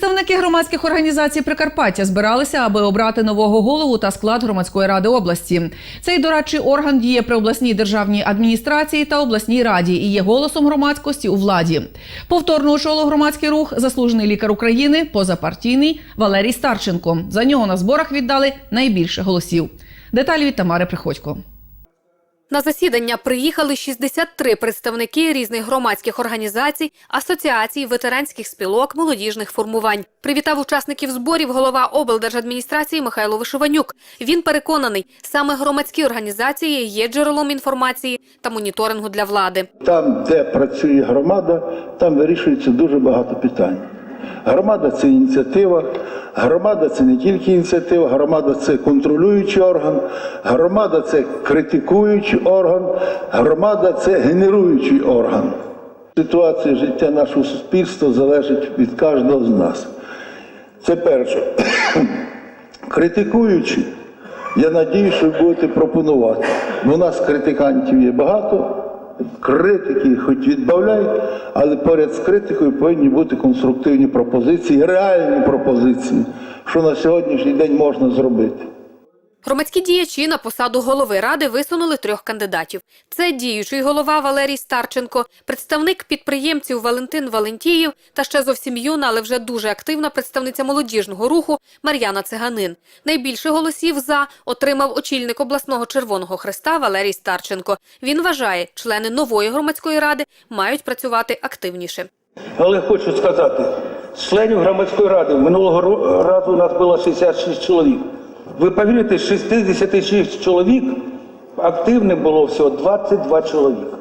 Представники громадських організацій Прикарпаття збиралися, аби обрати нового голову та склад громадської ради області. Цей дорадчий орган діє при обласній державній адміністрації та обласній раді і є голосом громадськості у владі. Повторно очолив громадський рух заслужений лікар України, позапартійний Валерій Старченко. За нього на зборах віддали найбільше голосів. Деталі від Тамари Приходько. На засідання приїхали 63 представники різних громадських організацій, асоціацій, ветеранських спілок, молодіжних формувань. Привітав учасників зборів голова облдержадміністрації Михайло Вишиванюк. Він переконаний, саме громадські організації є джерелом інформації та моніторингу для влади. Там, де працює громада, там вирішується дуже багато питань. Громада це ініціатива, громада це не тільки ініціатива, громада це контролюючий орган, громада це критикуючий орган, громада це генеруючий орган. Ситуація життя нашого суспільства залежить від кожного з нас. Це перше. Критикуючи, я надію, що ви будете пропонувати. У нас критикантів є багато, критики хоч відбавляй, але поряд з критикою повинні бути конструктивні пропозиції, реальні пропозиції, що на сьогоднішній день можна зробити. Громадські діячі на посаду голови ради висунули трьох кандидатів. Це діючий голова Валерій Старченко, представник підприємців Валентин Валентіїв та ще зовсім юна, але вже дуже активна представниця молодіжного руху Мар'яна Циганин. Найбільше голосів за отримав очільник обласного Червоного Хреста Валерій Старченко. Він вважає, члени нової громадської ради мають працювати активніше. Але хочу сказати, членів громадської ради минулого разу у нас було 66 чоловік. Ви повірите, з 66 чоловік активним було всього 22 чоловіка.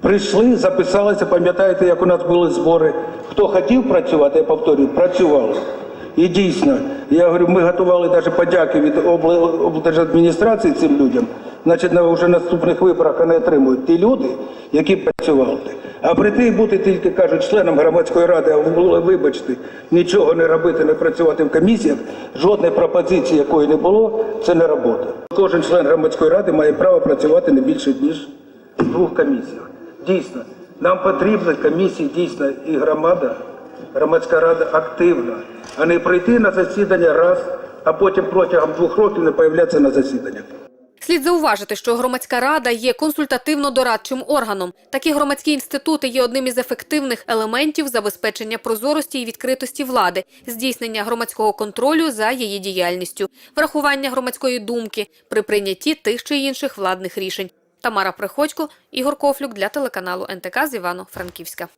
Прийшли, записалися, пам'ятаєте, як у нас були збори. Хто хотів працювати, я повторюю, працювали. І дійсно, я говорю, ми готували навіть подяки від облдержадміністрації цим людям. Значить, на вже наступних виборах вони отримують ті люди, які працювали. А прийти і бути тільки кажуть членом громадської ради, а вибачте, нічого не робити, не працювати в комісіях, жодної пропозиції, якої не було, це не робота. Кожен член громадської ради має право працювати не більше ніж в двох комісіях. Дійсно, нам потрібна комісії, дійсно, і громада, громадська рада активна, а не прийти на засідання раз, а потім протягом двох років не появлятися на засіданнях. Слід зауважити, що громадська рада є консультативно-дорадчим органом. Такі громадські інститути є одним із ефективних елементів забезпечення прозорості і відкритості влади, здійснення громадського контролю за її діяльністю, врахування громадської думки при прийнятті тих чи інших владних рішень. Тамара Приходько, Ігор Кофлюк для телеканалу НТК з Івано-Франківська.